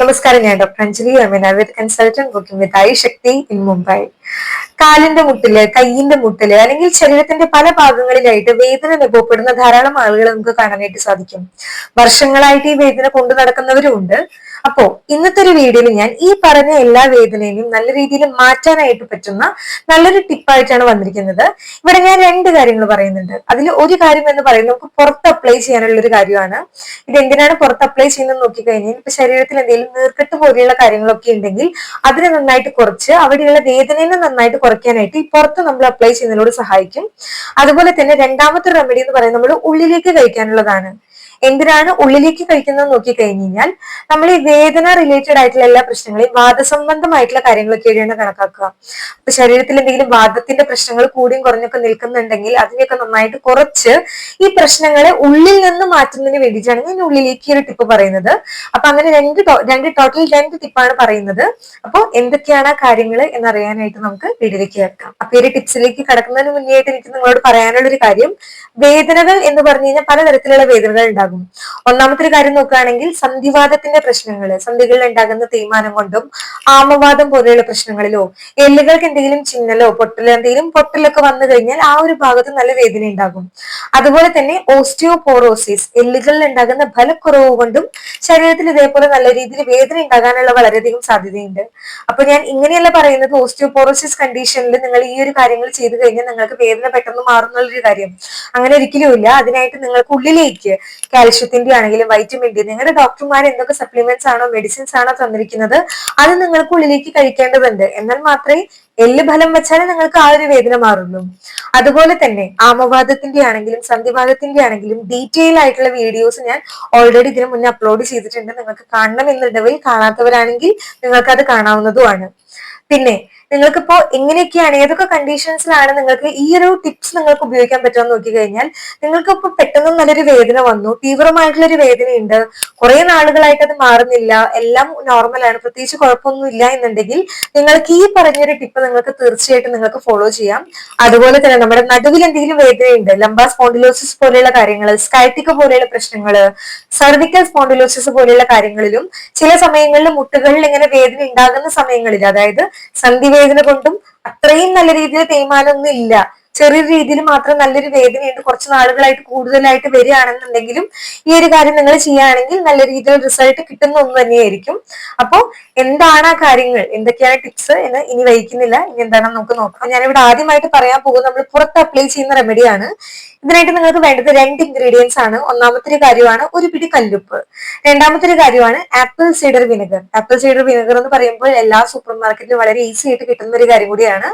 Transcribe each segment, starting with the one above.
നമസ്കാരം ഞാൻ doctor Anjali. I mean our consultant working with I Shakti in Mumbai കാലിന്റെ മുട്ടിൽ കയ്യിന്റെ മുട്ടിൽ അല്ലെങ്കിൽ ശരീരത്തിന്റെ പല ഭാഗങ്ങളിലായിട്ട് വേദന അനുഭവപ്പെടുന്ന ധാരാളം ആളുകളെ നമുക്ക് കാണാനായിട്ട് സാധിക്കും. വർഷങ്ങളായിട്ട് ഈ വേദന കൊണ്ടു നടക്കുന്നവരും ഉണ്ട് അപ്പോ ഇന്നത്തെ ഒരു വീഡിയോയിൽ ഞാൻ ഈ പറഞ്ഞ എല്ലാ വേദനയും നല്ല രീതിയിൽ മാറ്റാനായിട്ട് പറ്റുന്ന നല്ലൊരു ടിപ്പായിട്ടാണ് വന്നിരിക്കുന്നത്. ഇവിടെ ഞാൻ രണ്ട് കാര്യങ്ങൾ പറയുന്നുണ്ട്. അതിൽ ഒരു കാര്യം എന്ന് പറയുന്നത് നമുക്ക് പുറത്ത് അപ്ലൈ ചെയ്യാനുള്ള ഒരു കാര്യമാണ്. ഇത് എന്തിനാണ് പുറത്ത് അപ്ലൈ ചെയ്യുന്നത് നോക്കിക്കഴിഞ്ഞാൽ ഇപ്പൊ ശരീരത്തിൽ എന്തെങ്കിലും നീർക്കെട്ട് പോലെയുള്ള കാര്യങ്ങളൊക്കെ ഉണ്ടെങ്കിൽ അതിനെ നന്നായിട്ട് കുറച്ച് അവിടെയുള്ള വേദനയെ നന്നായിട്ട് കുറയ്ക്കാനായിട്ട് ഈ പുറത്ത് നമ്മൾ അപ്ലൈ ചെയ്യുന്നതിനോട് സഹായിക്കും. അതുപോലെ തന്നെ രണ്ടാമത്തെ റെമഡി എന്ന് പറയുന്നത് നമ്മൾ ഉള്ളിലേക്ക് കഴിക്കാനുള്ളതാണ്. എന്തിനാണ് ഉള്ളിലേക്ക് കഴിക്കുന്നത് നോക്കി കഴിഞ്ഞു കഴിഞ്ഞാൽ നമ്മൾ ഈ വേദന റിലേറ്റഡ് ആയിട്ടുള്ള എല്ലാ പ്രശ്നങ്ങളെയും വാദസംബന്ധമായിട്ടുള്ള കാര്യങ്ങളൊക്കെ കാര്യങ്ങളൊക്കെയാണ് കണക്കാക്കുക. അപ്പൊ ശരീരത്തിൽ എന്തെങ്കിലും വാദത്തിന്റെ പ്രശ്നങ്ങൾ കൂടിയും കുറഞ്ഞൊക്കെ നിൽക്കുന്നുണ്ടെങ്കിൽ അതിനെയൊക്കെ നന്നായിട്ട് കുറച്ച് ഈ പ്രശ്നങ്ങളെ ഉള്ളിൽ നിന്ന് മാറ്റുന്നതിന് വേണ്ടിയിട്ടാണ് ഞാൻ ഉള്ളിലേക്ക് ഒരു ടിപ്പ് പറയുന്നത്. അപ്പൊ അങ്ങനെ രണ്ട് രണ്ട് ടോട്ടൽ രണ്ട് ടിപ്പാണ് പറയുന്നത്. അപ്പോൾ എന്തൊക്കെയാണ് ആ കാര്യങ്ങൾ എന്നറിയാനായിട്ട് നമുക്ക് വീഡിയോയിലേക്ക് കേൾക്കാം അപ്പൊ ഈ ടിപ്സിലേക്ക് കടക്കുന്നതിന് മുന്നേ ആയിട്ട് എനിക്ക് നിങ്ങളോട് പറയാനുള്ള ഒരു കാര്യം. വേദനകൾ എന്ന് പറഞ്ഞു കഴിഞ്ഞാൽ പലതരത്തിലുള്ള വേദനകൾ ഉണ്ടാകും. ഉണ്ടാകും. ഒന്നാമത്തെ കാര്യം നോക്കുകയാണെങ്കിൽ സന്ധിവാദത്തിന്റെ പ്രശ്നങ്ങൾ സന്ധികളിൽ ഉണ്ടാകുന്ന തേയ്മാനം കൊണ്ടും ആമവാദം പോലെയുള്ള പ്രശ്നങ്ങളിലോ എല്ലുകൾക്ക് എന്തെങ്കിലും ചിന്നലോ പൊട്ടലോ എന്തെങ്കിലും പൊട്ടലൊക്കെ വന്നു കഴിഞ്ഞാൽ ആ ഒരു ഭാഗത്ത് നല്ല വേദന ഉണ്ടാകും. അതുപോലെ തന്നെ ഓസ്റ്റിയോപോറോസിസ് എല്ലുകളിൽ ഉണ്ടാകുന്ന ഫലക്കുറവ് കൊണ്ടും ശരീരത്തിൽ ഇതേപോലെ നല്ല രീതിയിൽ വേദന ഉണ്ടാകാനുള്ള വളരെയധികം സാധ്യതയുണ്ട്. അപ്പൊ ഞാൻ ഇങ്ങനെയല്ല പറയുന്നത് ഓസ്റ്റിയോപോറോസിസ് കണ്ടീഷനിൽ നിങ്ങൾ ഈ ഒരു കാര്യങ്ങൾ ചെയ്തു കഴിഞ്ഞാൽ നിങ്ങൾക്ക് വേദന പെട്ടെന്ന് മാറുന്നുള്ള ഒരു കാര്യം. അങ്ങനെ ഒരിക്കലും ഇല്ല. അതിനായിട്ട് നിങ്ങൾക്ക് ഉള്ളിലേക്ക് കാൽഷ്യത്തിന്റെ ആണെങ്കിലും വൈറ്റമിൻ ഡി നിങ്ങളുടെ ഡോക്ടർമാർ എന്തൊക്കെ സപ്ലിമെന്റ്സ് ആണോ മെഡിസിൻസ് ആണോ തന്നിരിക്കുന്നത് അത് നിങ്ങൾക്ക് ഉള്ളിലേക്ക് കഴിക്കേണ്ടതുണ്ട്. എന്നാൽ മാത്രമേ എല്ല് ഫലം വെച്ചാലേ നിങ്ങൾക്ക് ആ ഒരു വേദന മാറുള്ളൂ. അതുപോലെ തന്നെ ആമവാദത്തിന്റെ ആണെങ്കിലും സന്ധിവാദത്തിന്റെ ആണെങ്കിലും ഡീറ്റെയിൽ ആയിട്ടുള്ള വീഡിയോസ് ഞാൻ ഓൾറെഡി ഇതിനു മുന്നേ അപ്ലോഡ് ചെയ്തിട്ടുണ്ട്. നിങ്ങൾക്ക് കാണണം എന്നുണ്ടെങ്കിൽ കാണാത്തവരാണെങ്കിൽ നിങ്ങൾക്ക് അത് കാണാവുന്നതുമാണ്. പിന്നെ നിങ്ങൾക്കിപ്പോ എങ്ങനെയൊക്കെയാണ് ഏതൊക്കെ കണ്ടീഷൻസിലാണ് നിങ്ങൾക്ക് ഈ ഒരു ടിപ്സ് നിങ്ങൾക്ക് ഉപയോഗിക്കാൻ പറ്റുമെന്ന് നോക്കി കഴിഞ്ഞാൽ നിങ്ങൾക്ക് ഇപ്പൊ പെട്ടെന്ന് നല്ലൊരു വേദന വന്നു തീവ്രമായിട്ടുള്ള ഒരു വേദനയുണ്ട് കുറെ നാളുകളായിട്ട് അത് മാറുന്നില്ല എല്ലാം നോർമലാണ് പ്രത്യേകിച്ച് കുഴപ്പമൊന്നും ഇല്ല എന്നുണ്ടെങ്കിൽ നിങ്ങൾക്ക് ഈ പറഞ്ഞൊരു ടിപ്പ് നിങ്ങൾക്ക് തീർച്ചയായിട്ടും നിങ്ങൾക്ക് ഫോളോ ചെയ്യാം. അതുപോലെ തന്നെ നമ്മുടെ നടുവിൽ എന്തെങ്കിലും വേദനയുണ്ട് ലംബാ സ്പോണ്ടിലോസിസ് പോലെയുള്ള കാര്യങ്ങൾ സ്കൈറ്റിക്ക പോലെയുള്ള പ്രശ്നങ്ങൾ സർവിക്കൽ സ്പോണ്ടിലോസിസ് പോലെയുള്ള കാര്യങ്ങളിലും ചില സമയങ്ങളിൽ മുട്ടുകളിൽ ഇങ്ങനെ വേദന ഉണ്ടാകുന്ന സമയങ്ങളിൽ അതായത് സന്ധി വേദന കൊണ്ടും അത്രയും നല്ല രീതിയിൽ തേയ്മാനൊന്നും ഇല്ല. ചെറിയ രീതിയിൽ മാത്രം നല്ലൊരു വേദനയുണ്ട് കുറച്ച് നാളുകളായിട്ട് കൂടുതലായിട്ട് വരികയാണെന്നുണ്ടെങ്കിലും ഈ ഒരു കാര്യം നിങ്ങൾ ചെയ്യുകയാണെങ്കിൽ നല്ല രീതിയിൽ റിസൾട്ട് കിട്ടുന്ന ഒന്ന് തന്നെയായിരിക്കും. അപ്പോൾ എന്താണ് ആ കാര്യങ്ങൾ? എന്തൊക്കെയാണ് ടിപ്സ് എന്ന് ഇനി വഹിക്കുന്നില്ല. ഇനി എന്താണെന്ന് നമുക്ക് നോക്കാം. ഞാനിവിടെ ആദ്യമായിട്ട് പറയാൻ പോകുന്നത് നമ്മൾ പുറത്ത് അപ്ലൈ ചെയ്യുന്ന റെമഡിയാണ് ഇതിനായിട്ട് നിങ്ങൾക്ക് വേണ്ടത് രണ്ട് ഇൻഗ്രീഡിയൻസ് ആണ്. ഒന്നാമത്തെ ഒരു കാര്യമാണ് ഒരു പിടി കല്ലുപ്പ്. രണ്ടാമത്തെ ഒരു കാര്യമാണ് apple cider vinegar apple cider vinegar എന്ന് പറയുമ്പോൾ എല്ലാ സൂപ്പർ മാർക്കറ്റിലും വളരെ ഈസി ആയിട്ട് കിട്ടുന്ന ഒരു കാര്യം കൂടിയാണ്.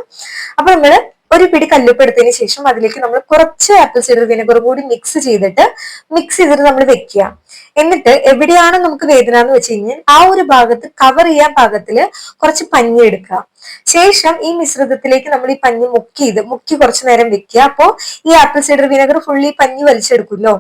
അപ്പൊ നമ്മൾ ഒരു പിടി കല്ലുപ്പ് എടുത്തതിന് ശേഷം അതിലേക്ക് നമ്മൾ കുറച്ച് ആപ്പിൾ സിഡർ വിനെഗർ കൂടി മിക്സ് ചെയ്തിട്ട് മിക്സ് ചെയ്തിട്ട് നമ്മൾ വെക്കുക. എന്നിട്ട് എവിടെയാണ് നമുക്ക് വേദന എന്ന് വെച്ച് കഴിഞ്ഞാൽ ആ ഒരു ഭാഗത്ത് കവർ ചെയ്യാൻ പാകത്തിൽ കുറച്ച് പഞ്ഞി എടുക്കുക. ശേഷം ഈ മിശ്രിതത്തിലേക്ക് നമ്മൾ ഈ പഞ്ഞി മുക്കി ഇത് മുക്കി കുറച്ചു നേരം വെക്കുക. അപ്പോൾ ഈ ആപ്പിൾ സൈഡർ വിനെഗർ ഫുള്ളി പഞ്ഞി വലിച്ചെടുക്കുമല്ലോ.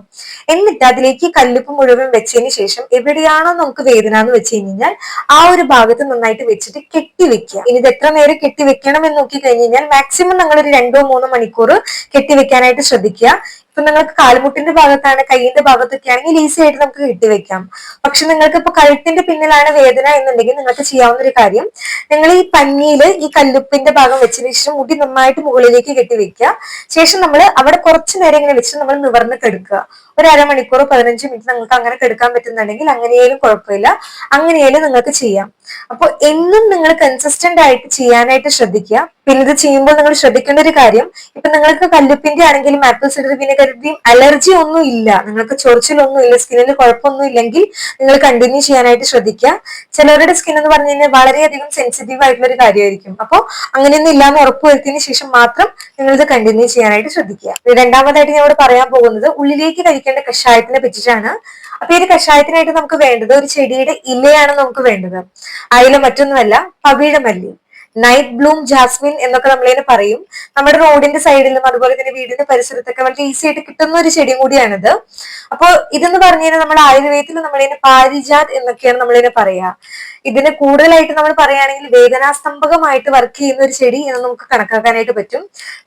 എന്നിട്ട് അതിലേക്ക് കല്ലുപ്പ് മുഴുവൻ വെച്ചതിന് ശേഷം എവിടെയാണോ നമുക്ക് വേദന എന്ന് വെച്ച് കഴിഞ്ഞാൽ ആ ഒരു ഭാഗത്ത് നന്നായിട്ട് വെച്ചിട്ട് കെട്ടി വെക്കുക. ഇനി ഇത് എത്ര നേരം കെട്ടി വെക്കണം എന്ന് നോക്കി കഴിഞ്ഞ് കഴിഞ്ഞാൽ മാക്സിമം നിങ്ങൾ ഒരു രണ്ടോ മൂന്നോ മണിക്കൂർ കെട്ടി വെക്കാനായിട്ട് ശ്രദ്ധിക്കുക. ഇപ്പൊ നിങ്ങൾക്ക് കാൽമുട്ടിന്റെ ഭാഗത്താണ് കൈയിന്റെ ഭാഗത്തൊക്കെ ആണെങ്കിൽ ഈസി ആയിട്ട് നമുക്ക് കെട്ടിവെക്കാം പക്ഷെ നിങ്ങൾക്ക് ഇപ്പൊ കഴുത്തിന്റെ പിന്നിലാണ് വേദന എന്നുണ്ടെങ്കിൽ നിങ്ങൾക്ക് ചെയ്യാവുന്ന ഒരു കാര്യം നിങ്ങൾ ഈ പഞ്ഞിയിൽ ഈ കല്ലുപ്പിന്റെ ഭാഗം വെച്ചതിന് ശേഷം മുടി നന്നായിട്ട് മുകളിലേക്ക് കെട്ടിവെക്കുക ശേഷം നമ്മൾ അവിടെ കുറച്ചു നേരം ഇങ്ങനെ വെച്ച് നമ്മൾ നിവർന്ന് കെടുക്കുക. ഒരു അരമണിക്കൂർ പതിനഞ്ച് മിനിറ്റ് നിങ്ങൾക്ക് അങ്ങനെ കെടുക്കാൻ പറ്റുന്നുണ്ടെങ്കിൽ അങ്ങനെയാലും കുഴപ്പമില്ല. അങ്ങനെയാലും നിങ്ങൾക്ക് ചെയ്യാം. അപ്പോൾ എന്നും നിങ്ങൾ കൺസിസ്റ്റന്റ് ആയിട്ട് ചെയ്യാനായിട്ട് ശ്രദ്ധിക്കുക. പിന്നെ ഇത് ചെയ്യുമ്പോൾ നിങ്ങൾ ശ്രദ്ധിക്കേണ്ട ഒരു കാര്യം ഇപ്പൊ നിങ്ങൾക്ക് കല്ലുപ്പിന്റെ ആണെങ്കിലും ആപ്പിൾ സിഡർ വിനെഗറിന്റെയും അലർജി ഒന്നും ഇല്ല. നിങ്ങൾക്ക് ചൊറിച്ചിലൊന്നും ഇല്ല സ്കിന്നിന് കുഴപ്പമൊന്നും ഇല്ലെങ്കിൽ നിങ്ങൾ കണ്ടിന്യൂ ചെയ്യാനായിട്ട് ശ്രദ്ധിക്കുക. ചിലവരുടെ സ്കിൻ എന്ന് പറഞ്ഞു കഴിഞ്ഞാൽ വളരെയധികം സെൻസിറ്റീവ് ആയിട്ടുള്ള ഒരു കാര്യമായിരിക്കും. അപ്പോൾ അങ്ങനെയൊന്നും ഇല്ലാന്ന് ഉറപ്പുവരുത്തിയതിനു ശേഷം മാത്രം നിങ്ങൾ ഇത് കണ്ടിന്യൂ ചെയ്യാനായിട്ട് ശ്രദ്ധിക്കുക. രണ്ടാമതായിട്ട് ഞാൻ ഇവിടെ പറയാൻ പോകുന്നത് ഉള്ളിലേക്ക് കഴിക്കേണ്ട കഷായത്തിനെ പറ്റിയിട്ടാണ്. അപ്പൊ ഈ ഒരു കഷായത്തിനായിട്ട് നമുക്ക് വേണ്ടത് ഒരു ചെടിയുടെ ഇലയാണ് നമുക്ക് വേണ്ടത്. അയില മറ്റൊന്നുമല്ല പവിഴമല്ലി. നൈറ്റ് ബ്ലൂം ജാസ്മിൻ എന്നൊക്കെ നമ്മൾ നമ്മളതിനെ പറയും. നമ്മുടെ റോഡിന്റെ സൈഡിലും അതുപോലെ തന്നെ വീടിന്റെ പരിസരത്തൊക്കെ വളരെ ഈസി ആയിട്ട് കിട്ടുന്ന ഒരു ചെടിയും കൂടിയാണിത്. അപ്പോൾ ഇതെന്ന് പറഞ്ഞു കഴിഞ്ഞാൽ നമ്മുടെ ആയുർവേദത്തിൽ നമ്മളതിനെ പാരിജാത് എന്നൊക്കെയാണ് നമ്മളതിനെ പറയാ. ഇതിനെ കൂടുതലായിട്ട് നമ്മൾ പറയുകയാണെങ്കിൽ വേദനാസ്തംഭകമായിട്ട് വർക്ക് ചെയ്യുന്ന ഒരു ചെടി എന്ന് നമുക്ക് കണക്കാക്കാനായിട്ട് പറ്റും.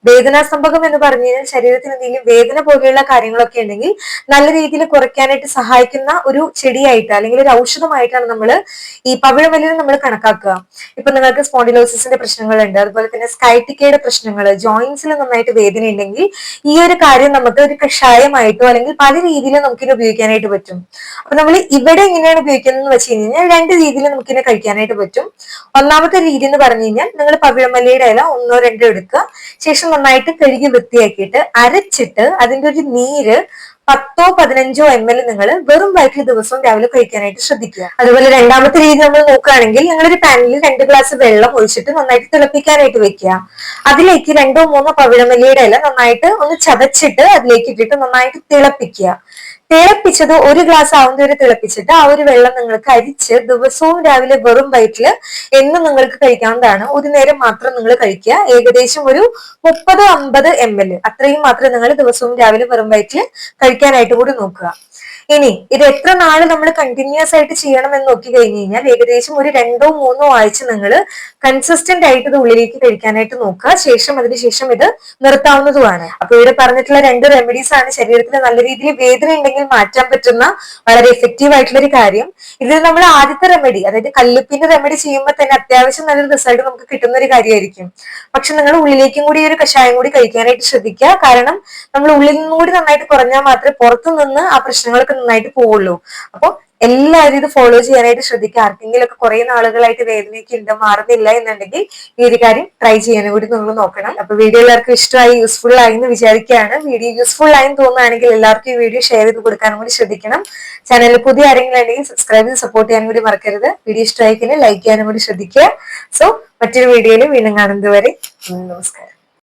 വേദനാസ്തംഭകം എന്ന് പറഞ്ഞു കഴിഞ്ഞാൽ ശരീരത്തിന് എന്തെങ്കിലും വേദന പോലെയുള്ള കാര്യങ്ങളൊക്കെ ഉണ്ടെങ്കിൽ നല്ല രീതിയിൽ കുറയ്ക്കാനായിട്ട് സഹായിക്കുന്ന ഒരു ചെടിയായിട്ട് അല്ലെങ്കിൽ ഒരു ഔഷധമായിട്ടാണ് നമ്മൾ ഈ പവിഴമല്ലിനെ നമ്മൾ കണക്കാക്കുക. ഇപ്പൊ നിങ്ങൾക്ക് സ്പോണ്ടിലോസിസിന്റെ പ്രശ്നങ്ങളുണ്ട്. അതുപോലെ തന്നെ സ്കൈറ്റിക്കയുടെ പ്രശ്നങ്ങൾ ജോയിന്റ്സിൽ നന്നായിട്ട് വേദന ഉണ്ടെങ്കിൽ ഈ ഒരു കാര്യം നമുക്ക് ഒരു കഷായമായിട്ടോ അല്ലെങ്കിൽ പല രീതിയിലും നമുക്കിത് ഉപയോഗിക്കാനായിട്ട് പറ്റും. അപ്പൊ നമ്മൾ ഇവിടെ എങ്ങനെയാണ് ഉപയോഗിക്കുന്നത് വെച്ച് കഴിഞ്ഞാൽ രണ്ട് രീതിയിൽ നമുക്കിനെ കഴിക്കാനായിട്ട് പറ്റും. ഒന്നാമത്തെ രീതി എന്ന് പറഞ്ഞു കഴിഞ്ഞാൽ നിങ്ങൾ പവിഴമല്ലിയുടെ ഇല ഒന്നോ രണ്ടോ എടുക്കുക. ശേഷം നന്നായിട്ട് കഴുകി വൃത്തിയാക്കിയിട്ട് അരച്ചിട്ട് അതിന്റെ ഒരു നീര് പത്തോ പതിനഞ്ചോ എം എൽ നിങ്ങൾ വെറും വയറ്റിൽ ദിവസവും രാവിലെ കഴിക്കാനായിട്ട് ശ്രദ്ധിക്കുക. അതുപോലെ രണ്ടാമത്തെ രീതി നമ്മൾ നോക്കുകയാണെങ്കിൽ ഞങ്ങളൊരു പാനിൽ രണ്ട് ഗ്ലാസ് വെള്ളം ഒഴിച്ചിട്ട് നന്നായിട്ട് തിളപ്പിക്കാനായിട്ട് വെക്കുക. അതിലേക്ക് രണ്ടോ മൂന്നോ പവിഴമല്ലിയുടെ ഇല നന്നായിട്ട് ഒന്ന് ചതച്ചിട്ട് അതിലേക്ക് ഇട്ടിട്ട് നന്നായിട്ട് തിളപ്പിക്കുക. തിളപ്പിച്ചത് ഒരു ഗ്ലാസ് ആവുന്ന വരെ തിളപ്പിച്ചിട്ട് ആ ഒരു വെള്ളം നിങ്ങൾക്ക് അരിച്ച് ദിവസവും രാവിലെ വെറും വയറ്റിൽ എന്നും നിങ്ങൾക്ക് കഴിക്കാവുന്നതാണ്. ഒരു നേരം മാത്രം നിങ്ങൾ കഴിക്കുക. ഏകദേശം ഒരു മുപ്പത് അമ്പത് എം എൽ അത്രയും മാത്രം നിങ്ങൾ ദിവസവും രാവിലെ വെറും വയറ്റിൽ കഴിക്കാനായിട്ട് കൂടി നോക്കുക. ഇനി ഇത് എത്ര നാൾ നമ്മൾ കണ്ടിന്യൂസ് ആയിട്ട് ചെയ്യണം എന്ന് നോക്കി കഴിഞ്ഞു കഴിഞ്ഞാൽ ഏകദേശം ഒരു രണ്ടോ മൂന്നോ ആഴ്ച നിങ്ങൾ കൺസിസ്റ്റന്റ് ആയിട്ട് ഇത് ഉള്ളിലേക്ക് കഴിക്കാനായിട്ട് നോക്കുക. ശേഷം അതിനുശേഷം ഇത് നിർത്താവുന്നതുമാണ്. അപ്പൊ ഇവിടെ പറഞ്ഞിട്ടുള്ള രണ്ട് റെമഡീസ് ആണ് ശരീരത്തിൽ നല്ല രീതിയിൽ വേദന ഉണ്ടെങ്കിൽ മാറ്റാൻ പറ്റുന്ന വളരെ എഫക്റ്റീവ് ആയിട്ടുള്ള ഒരു കാര്യം. ഇതിൽ നമ്മൾ ആദ്യത്തെ റെമഡി അതായത് കല്ലുപ്പിന്റെ റെമഡി ചെയ്യുമ്പോൾ തന്നെ അത്യാവശ്യം നല്ല റിസൾട്ട് നമുക്ക് കിട്ടുന്ന ഒരു കാര്യമായിരിക്കും പക്ഷെ നിങ്ങൾ ഉള്ളിലേക്കും കൂടി ഒരു കഷായം കൂടി കഴിക്കാനായിട്ട് ശ്രദ്ധിക്കുക. കാരണം നമ്മൾ ഉള്ളിൽ നിന്നും കൂടി നന്നായിട്ട് കുറഞ്ഞാൽ മാത്രമേ പുറത്തു നിന്ന് ആ പ്രശ്നങ്ങളൊക്കെ നന്നായിട്ട് പോവുള്ളൂ. അപ്പോൾ എല്ലാവരും ഇത് ഫോളോ ചെയ്യാനായിട്ട് ശ്രദ്ധിക്കുക. ആർക്കെങ്കിലും ഒക്കെ കുറെ നാളുകളായിട്ട് വേദനയൊക്കെ ഉണ്ട് മാറുന്നില്ല എന്നുണ്ടെങ്കിൽ ഈ ഒരു കാര്യം ട്രൈ ചെയ്യാനും കൂടി നിങ്ങൾ നോക്കണം. അപ്പൊ വീഡിയോ എല്ലാവർക്കും ഇഷ്ടമായി യൂസ്ഫുൾ ആയി എന്ന് വിചാരിക്കുകയാണ്. വീഡിയോ യൂസ്ഫുൾ ആയി തോന്നുകയാണെങ്കിൽ എല്ലാവർക്കും ഈ വീഡിയോ ഷെയർ ചെയ്ത് കൊടുക്കാനും കൂടി ശ്രദ്ധിക്കണം. ചാനലിൽ പുതിയ ആരെങ്കിലും ഉണ്ടെങ്കിൽ സബ്സ്ക്രൈബ് ചെയ്ത് സപ്പോർട്ട് ചെയ്യാനും കൂടി മറക്കരുത്. വീഡിയോ ഇഷ്ടമായിക്കില്ല ലൈക്ക് ചെയ്യാനും കൂടി ശ്രദ്ധിക്കുക. സോ മറ്റൊരു വീഡിയോയിൽ വീണ്ടും കാണുന്നത് വരെ നമസ്കാരം.